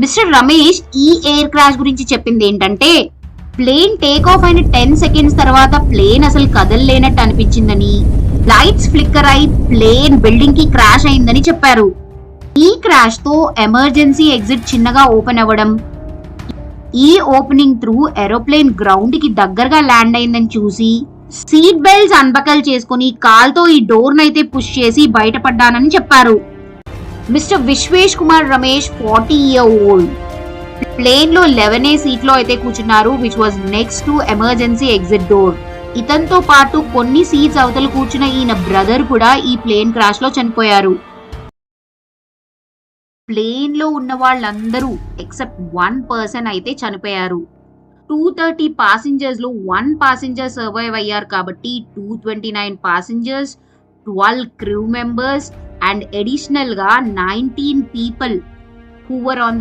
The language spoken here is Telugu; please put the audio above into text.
మిస్టర్ రమేష్ ఈ ఎయిర్ క్రాష్ గురించి చెప్పింది ఏంటంటే ప్లేన్ టేక్ ఆఫ్ అయిన టెన్ సెకండ్స్ తర్వాత ప్లేన్ అసలు కదలలేనట్టు అనిపించిందని లైట్స్ ఫ్లిక్కర్ అయి ప్లేన్ బిల్డింగ్కి క్రాష్ అయిందని చెప్పారు. ఈ క్రాష్తో ఎమర్జెన్సీ ఎగ్జిట్ చిన్నగా ఓపెన్ అవ్వడం ఈ ఓపెనింగ్ త్రూ ఏరోప్లేన్ గ్రౌండ్కి దగ్గరగా ల్యాండ్ అయిందని చూసి సీట్ బెల్ట్స్ అన్బకల్ చేసుకుని కాల్తో ఈ డోర్ నైతే పుష్ చేసి బయటపడ్డానని చెప్పారు. Mr Vishwesh Kumar Ramesh forty year old. ప్లేన్లో లెవెన్ ఏ సీట్లో అయితే కూర్చున్నారు which was next to emergency exit door ఇతనితో పాటు కొన్ని సీట్స్ అవతల కూర్చున్న ఈయన బ్రదర్ కూడా ఈ ప్లేన్ క్రాష్లో చనిపోయారు. ప్లేన్లో ఉన్న వాళ్ళందరూ ఎక్సెప్ట్ వన్ పర్సన్ అయితే చనిపోయారు. టూ థర్టీ పాసింజర్స్లో వన్ పాసింజర్ సర్వైవ్ అయ్యారు కాబట్టి two twenty nine passengers twelve crew members and additional గా nineteen people who were on the